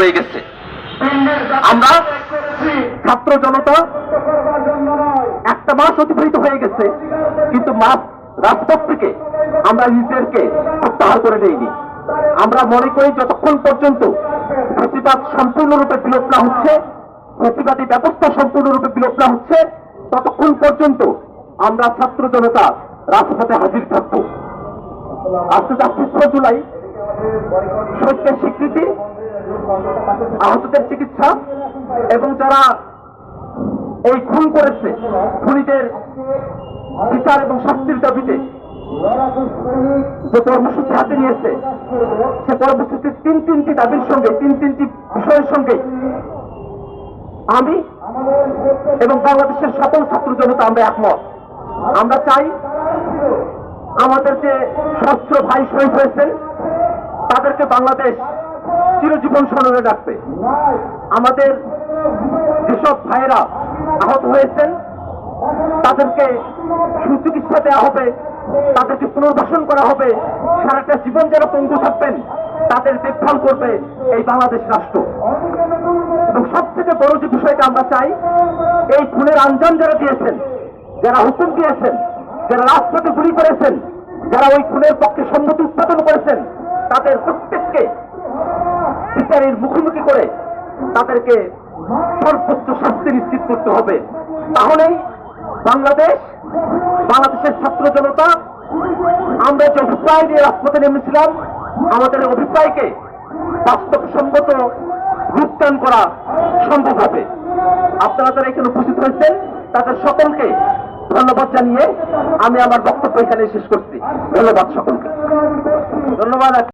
হয়ে গেছে। আমরা ছাত্র জনতা একটা মাস অতিবাহিত হয়ে গেছে, কিন্তু মাস রাজপথ থেকে আমরা নিজেদেরকে প্রত্যাহার করে নেইনি। আমরা মনে করি যতক্ষণ পর্যন্ত প্রতিবাদ সম্পূর্ণরূপে বিলোপ না হচ্ছে, প্রতিবাদী ব্যবস্থা সম্পূর্ণরূপে বিলোপ না হচ্ছে, ততক্ষণ পর্যন্ত আমরা ছাত্র জনতা রাজপথে হাজির থাকব। আজকে ছাব্বিশে জুলাই শহীদদের স্বীকৃতি আহতদের চিকিৎসা এবং যারা এই খুন করেছে, খুনিদের বিচার এবং শাস্তির দাবিতে যে কর্মসূচি হাতে নিয়েছে, সে কর্মসূচির তিন তিনটি দাবির সঙ্গে, তিন তিনটি বিষয়ের সঙ্গে আমি এবং বাংলাদেশের সকল ছাত্র জনতা আমরা একমত। আমরা চাই আমাদের যে সহস্র ভাই শহীদ হয়েছেন তাদেরকে বাংলাদেশ চিরজীবন স্মরণে রাখবে। আমাদের যেসব ভাইয়েরা আহত হয়েছেন, তাদেরকে সুচিকিৎসা দেওয়া হবে, তাদেরকে পুনর্বাসন করা হবে, সারাটা জীবন যারা পঙ্গু থাকবেন, তাদের দেখভাল করবে এই বাংলাদেশ রাষ্ট্র। এবং সব থেকে বড় যে বিষয়টা আমরা চাই, এই খুনের আঞ্জাম যারা দিয়েছেন, যারা হুকুম দিয়েছেন, যারা রাজপথে গুলি করেছেন, যারা ওই খুনের পক্ষে সম্মতি উৎপাদন করেছেন তাদের প্রত্যেককে বিচারের মুখোমুখি করে তাদেরকে সর্বোচ্চ শাস্তি নিশ্চিত করতে হবে। তাহলেই বাংলাদেশ, বাংলাদেশের ছাত্র জনতা, আমরা যে অভিপ্রায় নিয়ে রাজপথে নেমেছিলাম, আমাদের অভিপ্রায়কে বাস্তবসম্মত রূপদান করা সম্ভব হবে। আপনারা যারা এখানে উপস্থিত হয়েছেন, তাদের সকলকে ধন্যবাদ জানিয়ে আমি আমার বক্তব্য এখানে শেষ করছি। ধন্যবাদ সকলকে। ধন্যবাদ।